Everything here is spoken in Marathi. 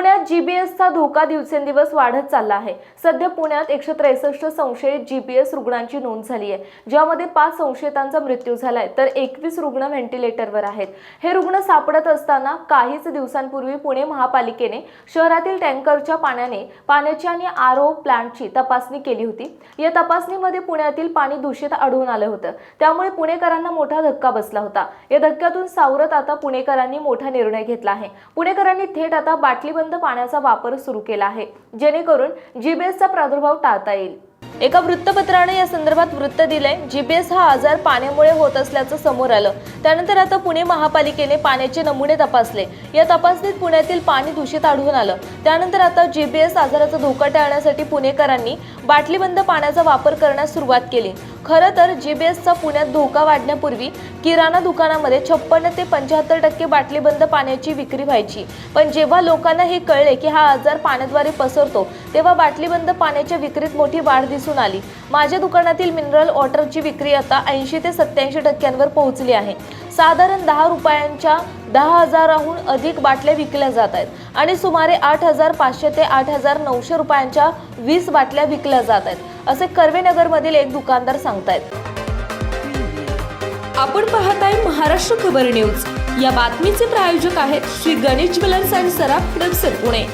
पुण्यात जीबीएसचा धोका दिवसेंदिवस वाढत चालला आहे. सध्या पुण्यात एकशे त्रेसष्ट संशयित जीबीएस रुग्णांची नोंद झाली आहे. ज्यामध्ये पाच संशयितांचा मृत्यू झालाय तर एकवीस रुग्ण व्हेंटिलेटरवर आहेत. हे रुग्ण सापडत असताना काहीच दिवसांपूर्वी पुणे महापालिकेने शहरातील टँकरच्या पाण्याने पाण्याची आणि आर ओ प्लांटची तपासणी केली होती. या तपासणीमध्ये पुण्यातील पाणी दूषित आढळून आलं होतं. त्यामुळे पुणेकरांना मोठा धक्का बसला होता. या धक्क्यातून सावरत आता पुणेकरांनी मोठा निर्णय घेतला आहे. पुणेकरांनी थेट आता बाटलीबंद पाण्याचा वापर सुरू केला आहे. जेणेकरून जीबीएसचा प्रादुर्भाव टाळता येईल. एका वृत्तपत्राने या संदर्भात वृत्त दिलंय. जीबीएस हा आजार पाण्यामुळे होत असल्याचं समोर आलं. त्यानंतर आता पुणे महापालिकेने पाण्याचे नमुने तपासले. या तपासणीत पुण्यातील पाणी दूषित आढळून आलं. त्यानंतर आता जीबीएस आजाराचा धोका टाळण्यासाठी पुणेकरांनी बाटलीबंद पाण्याचा वापर करण्यास सुरुवात केली. खरं तर जीबीएसचा पुण्यात धोका वाढण्यापूर्वी किराणा दुकानामध्ये छप्पन्न ते पंच्याहत्तर टक्के बाटलीबंद पाण्याची विक्री व्हायची. पण जेव्हा लोकांना हे कळले की हा आजार पाण्याद्वारे पसरतो तेव्हा बाटलीबंद पाण्याच्या विक्रीत मोठी वाढ दिसून आली. माझ्या दुकानातील मिनरल वॉटरची विक्री आता ऐंशी ते सत्याऐंशी टक्क्यांवर पोहोचली आहे. साधारण दहा रुपयांच्या दहा हजाराहून अधिक बाटल्या विकल्या जात आहेत आणि सुमारे आठ हजार पाचशे ते आठ हजार नऊशे रुपयांच्या वीस बाटल्या विकल्या जात आहेत असे कर्वेनगरमधील एक दुकानदार सांगतायत. आपण पाहत आहे महाराष्ट्र खबर न्यूज. या बातमीचे प्रायोजक आहेत श्री गणेश ज्वेलर्स अँड सराफ हडपसर पुणे.